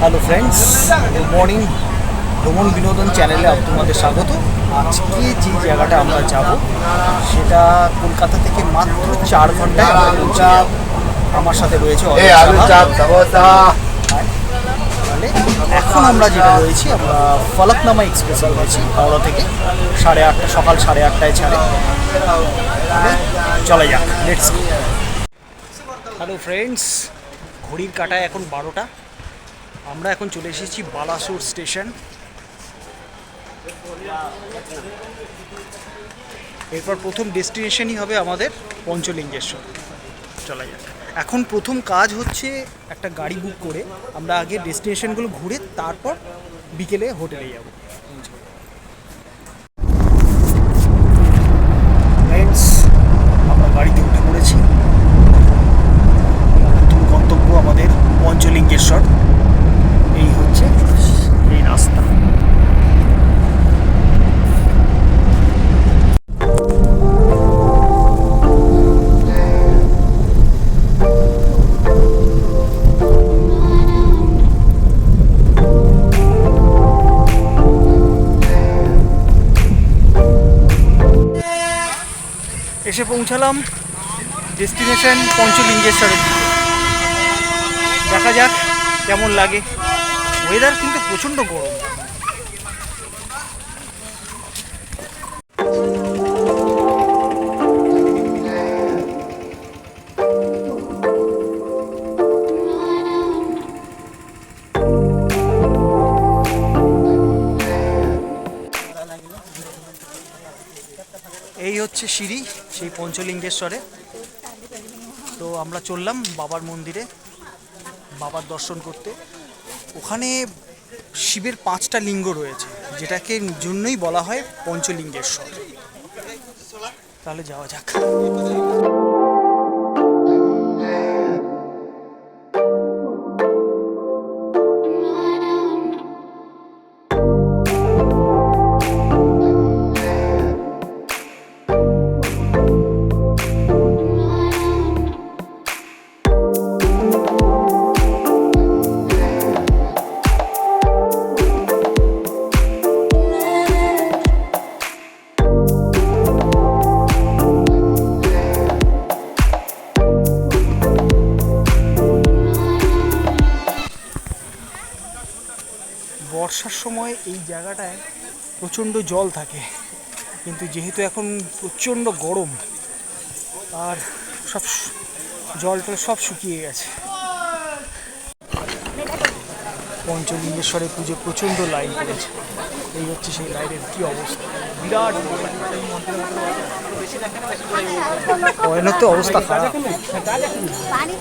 Hello friends good morning ভ্রমণ বিনোদন চ্যানেলে তোমাদের স্বাগত। আজকে যে জায়গাটা আমরা যাব সেটা কলকাতা থেকে মাত্র চার ঘন্টায় আমরা আমার সাথে রয়েছে এখন আমরা যেটা রয়েছি আমরা ফলকনামা এক্সপ্রেসে রয়েছি হাওড়া থেকে সাড়ে আটটা সকাল সাড়ে আটটায় ছাড়ে। চলা যাক লেটস হ্যালো ফ্রেন্ডস ঘড়ির কাটায় এখন বারোটা। আমরা এখন চলে এসেছি বালাসুর স্টেশন। এরপর প্রথম ডেস্টিনেশনই হবে আমাদের পঞ্চলিঙ্গেশ্বর। চলা যাক। এখন প্রথম কাজ হচ্ছে একটা গাড়ি বুক করে আমরা আগে ডেস্টিনেশনগুলো ঘুরে তারপর বিকেলে হোটেলে যাব। এসে পৌঁছালাম ডেস্টিনেশন পঞ্চলিঙ্গেশ্বরের দেখা যাক কেমন লাগে। ওয়েদার কিন্তু প্রচণ্ড গরম। পঞ্চলিঙ্গেশ্বরে। তো আমরা চললাম বাবার মন্দিরে, বাবার দর্শন করতে। ওখানে শিবের পাঁচটা লিঙ্গ রয়েছে, যেটাকে জন্যই বলা হয় পঞ্চলিঙ্গেশ্বর। তাহলে যাওয়া যাক। বর্ষার সময় এই জায়গাটায় প্রচণ্ড জল থাকে। কিন্তু যেহেতু এখন প্রচণ্ড গরম আর সব জলটা সব শুকিয়ে গেছে। পঞ্চলিঙ্গেশ্বরে পুজো প্রচণ্ড লাইন পড়েছে। এই হচ্ছে সেই লাইনের কি অবস্থা? বিরাট। কয়নের তো অবস্থা খারাপ। পানি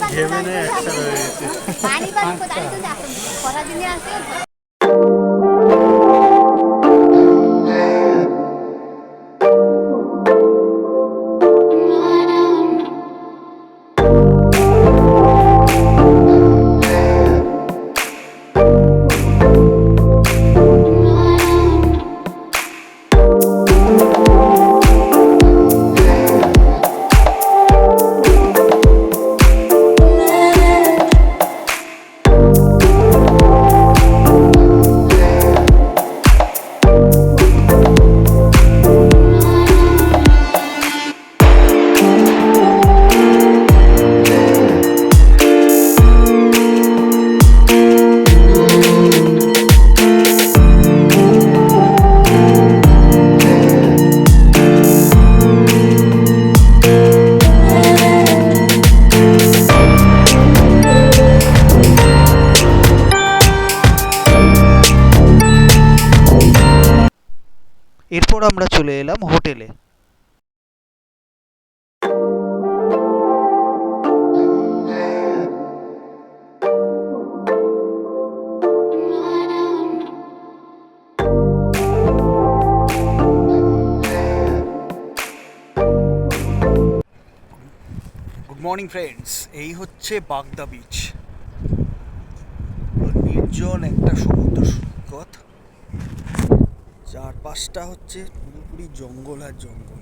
আমরা চলে এলাম হোটেলে। মর্নিং ফ্রেন্ডস এই হচ্ছে বাগদা বিচ নির্জন একটা সমুদ্র। চারপাশটা হচ্ছে পুরোপুরি জঙ্গল আর জঙ্গল।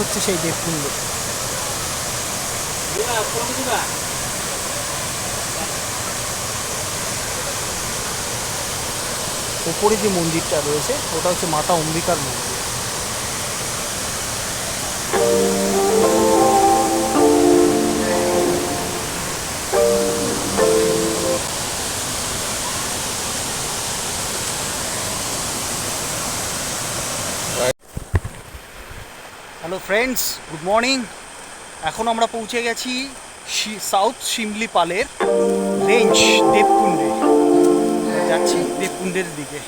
হচ্ছে সেই দেবকুণ্ড ওপরে যে মন্দিরটা রয়েছে ওটা হচ্ছে মাতা অম্বিকার মন্দির। ফ্রেন্ডস গুড মর্নিং এখন আমরা পৌঁছে গেছি সাউথ শিমলিপালের রেঞ্জ দেবকুণ্ডে যাচ্ছি দেবকুণ্ডের দিকে।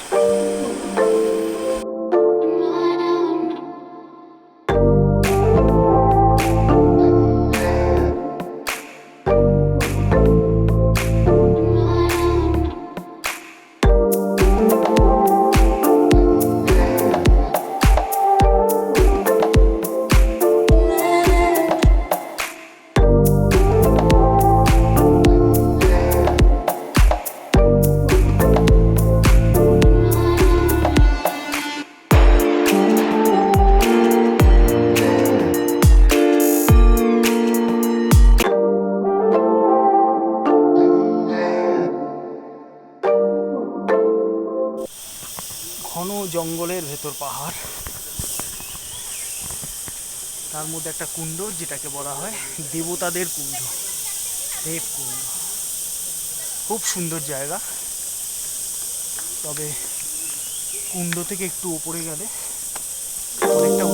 তার মধ্যে একটা কুণ্ড, যেটাকে বলা হয় দেবতাদের কুণ্ড দেবকুণ্ড খুব সুন্দর জায়গা। তবে কুণ্ড থেকে একটু ওপরে গেলে অনেকটা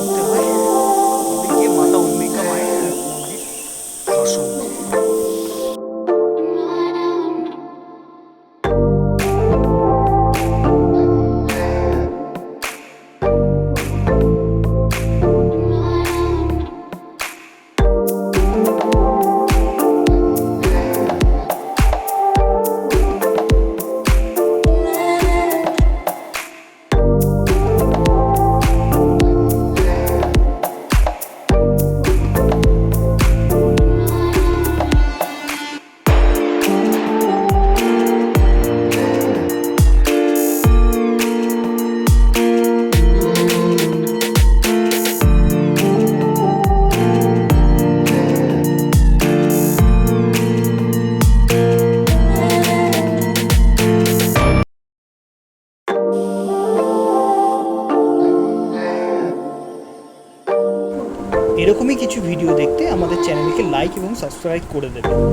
ストライクこれで。